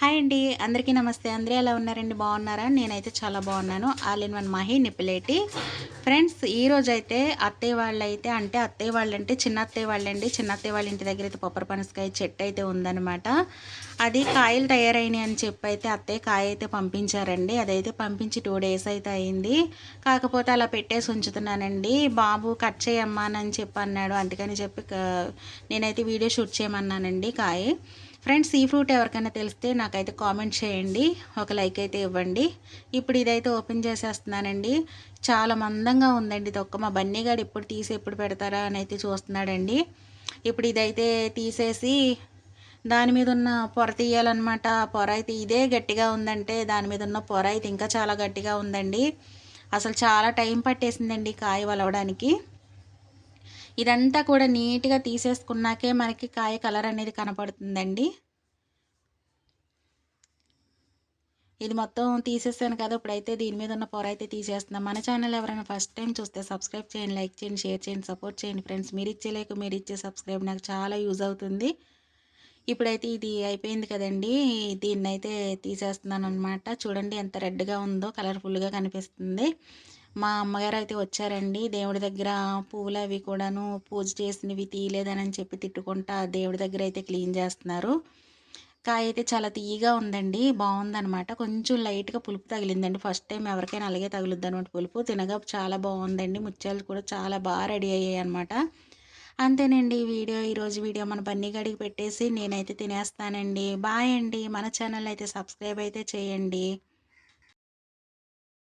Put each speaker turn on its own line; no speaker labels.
Hi అండి. అందరికీ నమస్తే. అందరూ ఎలా ఉన్నారండి? బాగున్నారా? నేనైతే చాలా బాగున్నాను. ఆల్ ఇన్ వన్ మహి నిప్పిలేటి. ఫ్రెండ్స్ ఈరోజు అయితే అత్తయ్య వాళ్ళు అయితే అంటే అత్తయ్య వాళ్ళు అంటే చిన్న అత్తయ్య వాళ్ళండి. చిన్న అత్తయ్య వాళ్ళ ఇంటి దగ్గర అయితే పొప్పర పనసకాయ చెట్టు అయితే ఉందన్నమాట. అది కాయలు తయారైనాయి అని చెప్పి అయితే అత్తయ్య కాయ అయితే పంపించారండి. అదైతే పంపించి టూ డేస్ అయితే అయింది. కాకపోతే అలా పెట్టేసి ఉంచుతున్నానండి. బాబు కట్ చేయమ్మా అని చెప్పి అన్నాడు. అందుకని చెప్పి నేనైతే వీడియో షూట్ చేయమన్నానండి కాయ. ఫ్రెండ్స్ ఈ ఫ్రూట్ ఎవరికైనా తెలిస్తే నాకైతే కామెంట్ చేయండి. ఒక లైక్ అయితే ఇవ్వండి. ఇప్పుడు ఇదైతే ఓపెన్ చేసేస్తున్నానండి. చాలా మందంగా ఉందండి తొక్క మా బన్నీగాడు ఎప్పుడు తీసి ఎప్పుడు పెడతారా అని అయితే చూస్తున్నాడండి. ఇప్పుడు ఇదైతే తీసేసి దాని మీద ఉన్న పొర తీయాలన్నమాట. పొర అయితే ఇదే గట్టిగా ఉందంటే దాని మీద ఉన్న పొర అయితే ఇంకా చాలా గట్టిగా ఉందండి. అసలు చాలా టైం పట్టేసిందండి కాయ వలవడానికి. ఇదంతా కూడా నీట్గా తీసేసుకున్నాకే మనకి కాయ కలర్ అనేది కనపడుతుందండి. ఇది మొత్తం తీసేసాను కదా ఇప్పుడైతే దీని మీద ఉన్న పొర అయితే తీసేస్తున్నాం. మన ఛానల్ ఎవరైనా ఫస్ట్ టైం చూస్తే సబ్స్క్రైబ్ చేయండి లైక్ చేయండి షేర్ చేయండి సపోర్ట్ చేయండి ఫ్రెండ్స్. మీరు ఇచ్చే లేక మీరు ఇచ్చే సబ్స్క్రైబ్ నాకు చాలా యూజ్ అవుతుంది. ఇప్పుడైతే ఇది అయిపోయింది కదండి దీన్ని అయితే తీసేస్తున్నాను అనమాట చూడండి ఎంత రెడ్గా ఉందో కలర్ఫుల్గా కనిపిస్తుంది. మా అమ్మగారు అయితే వచ్చారండి. దేవుడి దగ్గర పువ్వులు అవి కూడాను పూజ చేసినవి తీయలేదని చెప్పి తిట్టుకుంటా దేవుడి దగ్గర అయితే క్లీన్ చేస్తున్నారు. కాయ అయితే చాలా తీయగా ఉందండి. బాగుందనమాట. కొంచెం లైట్గా పులుపు తగిలిందండి. ఫస్ట్ టైం ఎవరికైనా అలాగే తగులుద్ది అనమాట పులుపు. తినగా చాలా బాగుందండి. ముత్యాలు కూడా చాలా బాగా రెడీ అయ్యాయి అనమాట అంతేనండి. ఈ వీడియో ఈరోజు వీడియో మన బన్నీ గడికి పెట్టేసి నేనైతే తినేస్తానండి. బాయ్ అండి. మన ఛానల్ అయితే సబ్స్క్రైబ్ అయితే చేయండి.